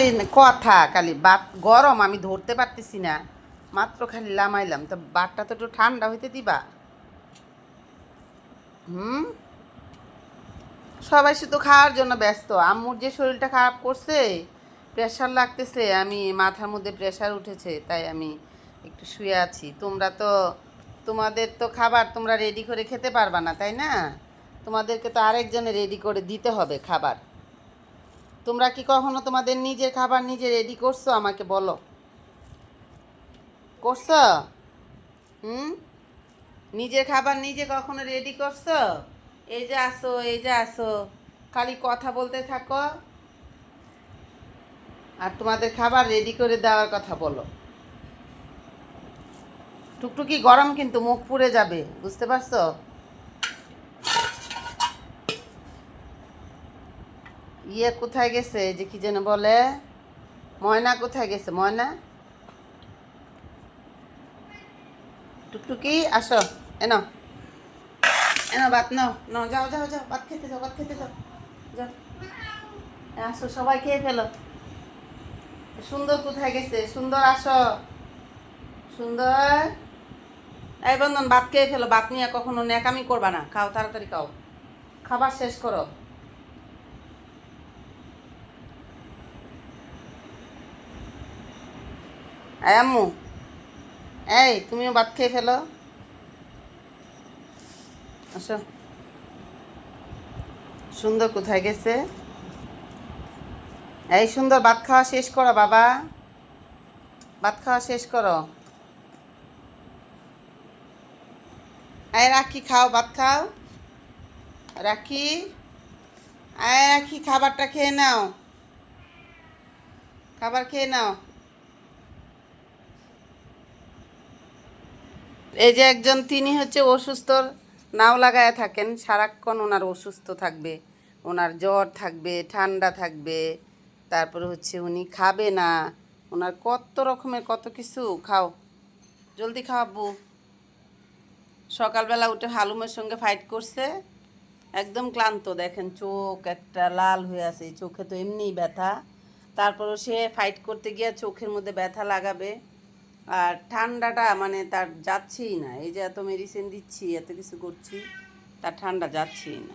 খালি কথা, খালি বাত গরম, আমি ধরতে পারতেছি না। মাত্র খালি লামাইলাম, তো বাটটা তো একটু ঠান্ডা হইতে দিবা। হুম? সবাই শুধু খাওয়ার জন্য ব্যস্ত। আম্মুর যে শরীরটা খারাপ করছে প্রেশার লাগতেছে, আমি মাথার মধ্যে প্রেশার উঠেছে, তাই আমি একটু শুয়ে আছি। তোমরা তো, তোমাদের তো খাবার তোমরা রেডি করে খেতে পারবা না, তাই না? তোমাদেরকে তো আরেকজনে রেডি করে দিতে হবে খাবার। তোমরা কি কখনো তোমাদের নিজের খাবার নিজে রেডি করছ? আমাকে বলো। করছ? হুম? নিজের খাবার নিজে কখনো রেডি করছ? এই যে আসো, এই যে আসো। খালি কথা বলতে থাকো। আর তোমাদের খাবার রেডি করে দেওয়ার কথা বলো। টুকটুকি গরম কিন্তু মুখ পুড়ে যাবে, বুঝতে পারছ? ইয়ে কোথায় গেছে? যে কি যেন বলে? ময়না কোথায় গেছে? ময়না? টুকটুকি, আসো। এনো এনো ভাত নাও। নাও, যাও যাও যাও। ভাত খেতে যাও, ভাত খেতে যাও। যাও। আসো, সবাই খেয়ে ফেলো। সুন্দর কোথায় গেছে? সুন্দর, আসো। সুন্দর। এই বন্ধন, ভাত খেয়ে ফেলো। ভাত নিয়ে কখনো ন্যাকামি করবা না। খাও, তাড়াতাড়ি খাও। খাবার শেষ করো। আম্মু, এই তুমিও ভাত খেয়ে ফেলো। আসো। সুন্দর কোথায় গেছে? এই সুন্দর ভাত খাওয়া শেষ করো বাবা। ভাত খাওয়া শেষ করো। এই রাখি, খাও, ভাত খাও। রাখি আয় রাখি, খাবারটা খেয়ে নাও। খাবার খেয়ে নাও। এই যে একজন তিনি হচ্ছে অসুস্থ নাও লাগায় থাকেন, সারাক্ষণ ওনার অসুস্থ থাকবে, ওনার জ্বর থাকবে, ঠান্ডা থাকবে, তারপরে হচ্ছে উনি খাবে না, ওনার কত রকমের কত কিছু, খাও, জলদি খাওয়াবো সকালবেলা উঠে হালুমের সঙ্গে ফাইট করছে, একদম ক্লান্ত, দেখেন চোখ একটা লাল হয়ে আছে, চোখে তো এমনিই ব্যথা, তারপরও সে ফাইট করতে গিয়ে চোখের মধ্যে ব্যথা লাগাবে। আর ঠান্ডাটা মানে তার যাচ্ছেই না। এই যে এত মেডিসিন দিচ্ছি, এত কিছু করছি, তার ঠান্ডা যাচ্ছেই না।